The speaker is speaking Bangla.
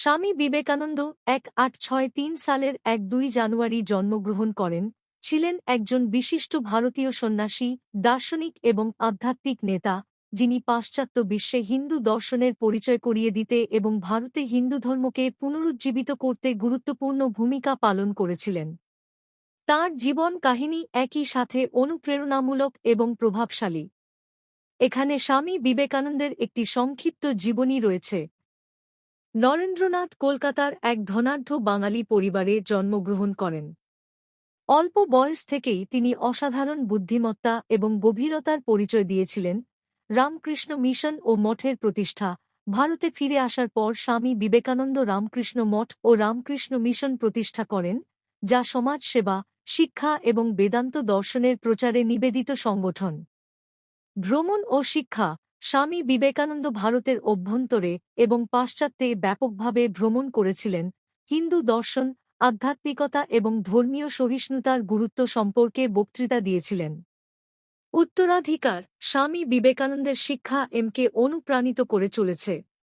স্বামী বিবেকানন্দ এক আট ছয় তিন সালের এক দুই জানুয়ারি জন্মগ্রহণ করেন, ছিলেন একজন বিশিষ্ট ভারতীয় সন্ন্যাসী, দার্শনিক এবং আধ্যাত্মিক নেতা, যিনি পাশ্চাত্য বিশ্বে হিন্দু দর্শনের পরিচয় করিয়ে দিতে এবং ভারতে হিন্দু ধর্মকে পুনরুজ্জীবিত করতে গুরুত্বপূর্ণ ভূমিকা পালন করেছিলেন। তাঁর জীবন কাহিনী একই সাথে অনুপ্রেরণামূলক এবং প্রভাবশালী। এখানে স্বামী বিবেকানন্দের একটি সংক্ষিপ্ত জীবনী রয়েছে। নরেন্দ্রনাথ কলকাতার এক ধনাঢ্য বাঙালি পরিবারে জন্মগ্রহণ করেন। অল্প বয়স থেকেই তিনি অসাধারণ বুদ্ধিমত্তা এবং গভীরতার পরিচয় দিয়েছিলেন। রামকৃষ্ণ মিশন ও মঠের প্রতিষ্ঠা, ভারতে ফিরে আসার পর স্বামী বিবেকানন্দ রামকৃষ্ণ মঠ ও রামকৃষ্ণ মিশন প্রতিষ্ঠা করেন, যা সমাজসেবা, শিক্ষা এবং বেদান্ত দর্শনের প্রচারে নিবেদিত সংগঠন। ভ্রমণ ও শিক্ষা স্বামী বিবেকানন্দ ভারতের অভ্যন্তরে এবং পাশ্চাত্যে ব্যাপকভাবে ভ্রমণ করেছিলেন, হিন্দু দর্শন, আধ্যাত্মিকতা এবং ধর্মীয় সহিষ্ণুতার গুরুত্ব সম্পর্কে বক্তৃতা দিয়েছিলেন। উত্তরাধিকার, স্বামী বিবেকানন্দের শিক্ষা এমকে অনুপ্রাণিত করে চলেছে।